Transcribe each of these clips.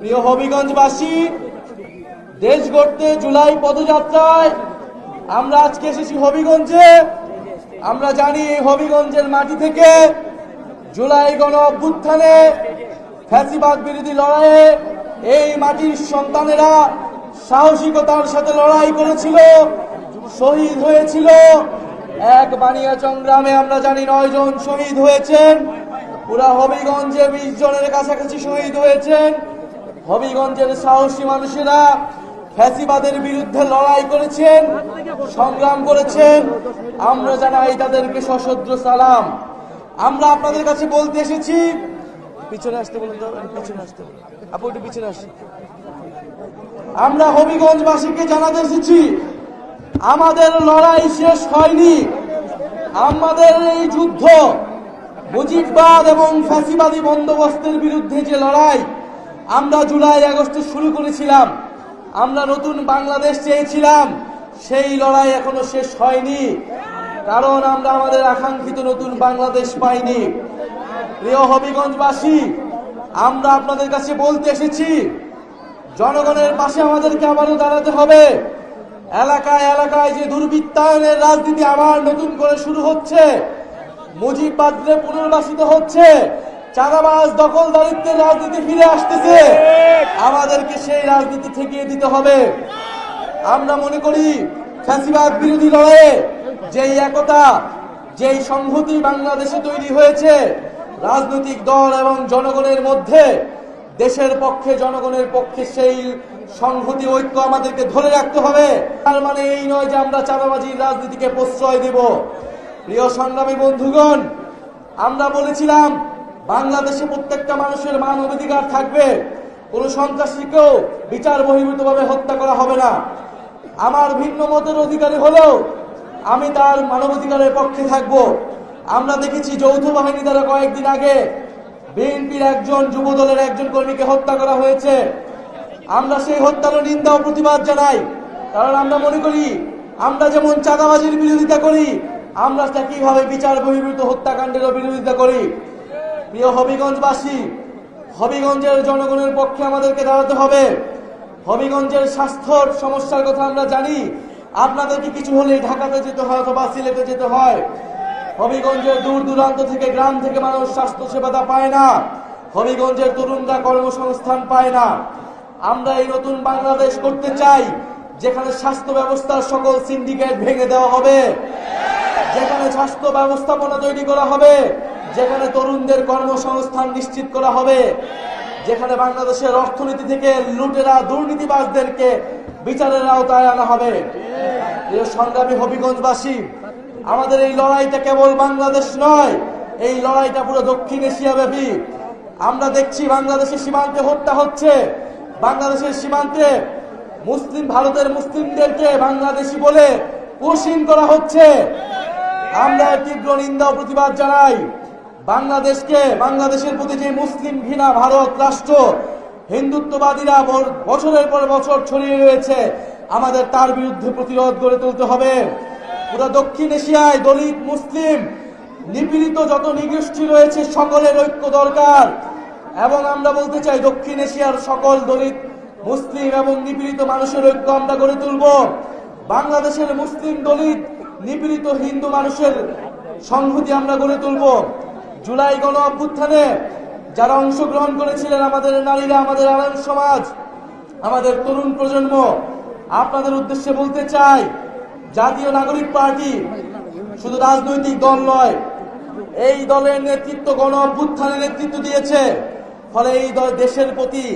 প্রিয় হবিগঞ্জবাসী, দেশ গড়তে জুলাই পদযাত্রায় আমরা আজকে এসেছি হবিগঞ্জে। আমরা জানি হবিগঞ্জের মাটি থেকে জুলাই গণ অভ্যুত্থানে ফ্যাসিবাদ বিরোধী লড়াইয়ে এই মাটির সন্তানেরা সাহসিকতার সাথে লড়াই করেছিল, শহীদ হয়েছিল। এক বানিয়াচং গ্রামে আমরা জানি নয় জন শহীদ হয়েছেন। পুরা হবিগঞ্জে বিশ জনের কাছাকাছি শহীদ হয়েছেন। হবিগঞ্জের সাহসী মানুষেরা ফ্যাসিবাদের বিরুদ্ধে লড়াই করেছেন, সংগ্রাম করেছেন। আমরা জানাই তাদেরকে সশস্ত্র সালাম। আমরা আপনাদের কাছে বলতে এসেছি, পিছনে আসতে বলুন তো পিছনে আসতে আপু, একটু পিছনে আসুন। আমরা হবিগঞ্জবাসীকে জানাতে এসেছি, আমাদের লড়াই শেষ হয়নি। আমাদের এই যুদ্ধ মুজিববাদ এবং ফ্যাসিবাদী বন্দোবস্তের বিরুদ্ধে যে লড়াই, আমরা জুলাই, আগস্টে শুরু করেছিলাম। আমরা নতুন বাংলাদেশ চেয়েছিলাম। সেই লড়াই এখনও শেষ হয়নি, কারণ আমরা আমাদের আকাঙ্ক্ষিত নতুন বাংলাদেশ পাইনি। প্রিয় হবিগঞ্জবাসী, আমরা আপনাদের কাছে বলতে এসেছি, জনগণের পাশে আমাদেরকে আবারও দাঁড়াতে হবে। এলাকায় এলাকায় যে দুর্বৃত্তায়নের রাজনীতি আবার নতুন করে শুরু হচ্ছে মুজিববাদরে পুনর্বাসিত হচ্ছে। চাঁদাবাজ দখলদারিত্বের রাজনীতি ফিরে আসতেছে। আমাদেরকে সেই রাজনীতি ঠেকিয়ে দিতে হবে। আমরা মনে করি, ফ্যাসিবাদ বিরোধী লড়াইয়ে যেই একতা, যেই সংহতি বাংলাদেশে তৈরি হয়েছে, রাজনৈতিক দল এবং জনগণের মধ্যে, দেশের পক্ষে, জনগণের পক্ষে সেই সংহতি ঐক্য আমাদেরকে ধরে রাখতে হবে। তার মানে এই নয় যে আমরা চাঁদাবাজির রাজনীতিকে প্রশ্রয় দেব। প্রিয় সংগ্রামী বন্ধুগণ, আমরা বলেছিলাম বাংলাদেশে প্রত্যেকটা মানুষের মানবাধিকার থাকবে। কোন সন্ত্রাসীকেও বিচার বহির্ভূতভাবে হত্যা করা হবে না। আমার ভিন্ন মতের অধিকারী হলেও আমি তার মানবাধিকারের পক্ষে থাকব। আমরা দেখেছি যৌথ বাহিনী দ্বারা কয়েকদিন আগে বিএনপির একজন যুব দলের একজন কর্মীকে হত্যা করা হয়েছে। আমরা সেই হত্যার নিন্দা ও প্রতিবাদ জানাই। কারণ আমরা মনে করি, আমরা যেমন চাঁদাবাজির বিরোধিতা করি আমরা একইভাবে বিচার বহির্ভূত হত্যাকাণ্ডেরও বিরোধিতা করি? প্রিয় হবিগঞ্জবাসী, হবিগঞ্জের জনগণের পক্ষে আমাদেরকে দাঁড়াতে হবে। হবিগঞ্জের স্বাস্থ্যর সমস্যার কথা আমরা জানি। আপনাদেরকে কিছু হলেই ঢাকাতে যেতে হয় অথবা সিলেটে যেতে হয়। হবিগঞ্জের দূর দূরান্ত থেকে, গ্রাম থেকে মানুষ স্বাস্থ্য সেবাটা পায় না। হবিগঞ্জের তরুণরা কর্মসংস্থান পায় না। আমরা এই নতুন বাংলাদেশ করতে চাই, যেখানে স্বাস্থ্য ব্যবস্থার সকল সিন্ডিকেট ভেঙে দেওয়া হবে। স্বাস্থ্য ব্যবস্থাপনা তৈরি করা হবে, যেখানে তরুণদের কর্মসংস্থান নিশ্চিত করা হবে, যেখানে বাংলাদেশের অর্থনীতি থেকে লুটেরা, দুর্নীতিবাজদেরকে বিচারের আওতায় আনা হবে। সংগ্রামী হবিগঞ্জবাসী, আমাদের এই লড়াইটা কেবল বাংলাদেশ নয়, এই লড়াইটা পুরো দক্ষিণ এশিয়া ব্যাপী। আমরা দেখছি বাংলাদেশের সীমান্তে হত্যা হচ্ছে। বাংলাদেশের সীমান্তে মুসলিম, ভারতের মুসলিমদেরকে বাংলাদেশি বলে কুশীন করা হচ্ছে। আমরা তীব্র নিন্দা ও প্রতিবাদ জানাই। বাংলাদেশকে, বাংলাদেশের প্রতি যে মুসলিম ঘৃণা ভারত রাষ্ট্র, হিন্দুত্ববাদীরা বছরের পর বছর ছড়িয়ে রয়েছে। আমাদের তার বিরুদ্ধে প্রতিরোধ গড়ে তুলতে হবে। পুরো দক্ষিণ এশিয়ায় দলিত মুসলিম, নিপীড়িত যত নিগোষ্ঠী রয়েছে, সকলের ঐক্য দরকার। এবং আমরা বলতে চাই, দক্ষিণ এশিয়ার সকল দলিত মুসলিম এবং নিপীড়িত মানুষের ঐক্য আমরা গড়ে তুলব। বাংলাদেশের মুসলিম দলিত নিপীড়িত হিন্দু মানুষের সংহতি আমরা গড়ে তুলব। জুলাই গণ অভ্যুত্থানে যারা অংশগ্রহণ করেছিলেন আমাদের নারীরা, আমাদের আরাম সমাজ, আমাদের তরুণ প্রজন্ম, আপনাদের উদ্দেশ্যে বলতে চাই, জাতীয় নাগরিক পার্টি শুধু রাজনৈতিক দল নয়, এই দলের নেতৃত্ব গণ অভ্যুত্থানের নেতৃত্ব দিয়েছে। ফলে এই দল দেশের প্রতি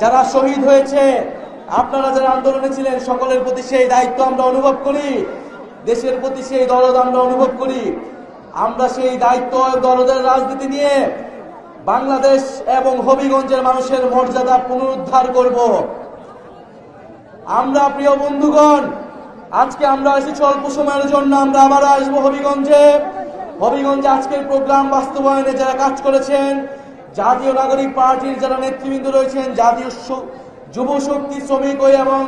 যারা শহীদ হয়েছে, আপনারা যারা আন্দোলনে ছিলেন, সকলের প্রতি সেই দায়িত্ব আমরা অনুভব করি। দেশের প্রতি সেই দরদ আমরা অনুভব করি। আমরা সেই দায়িত্ব দরদের রাজনীতি নিয়ে বাংলাদেশ এবং হবিগঞ্জের মানুষের মর্যাদা পুনরুদ্ধার করব। আমরা প্রিয় বন্ধুগণ, আজকে আমরা এসেছি অল্প সময়ের জন্য, আমরা আবারও আসব হবিগঞ্জে। হবিগঞ্জে আজকের প্রোগ্রাম বাস্তবায়নে যারা কাজ করেছেন, জাতীয় নাগরিক পার্টির যারা নেতৃবৃন্দ রয়েছেন, জাতীয় যুব শক্তি শ্রমিক এবং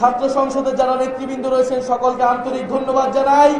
ছাত্র সংসদের যারা নেতৃবৃন্দ রয়েছেন সকলকে আন্তরিক ধন্যবাদ জানাই।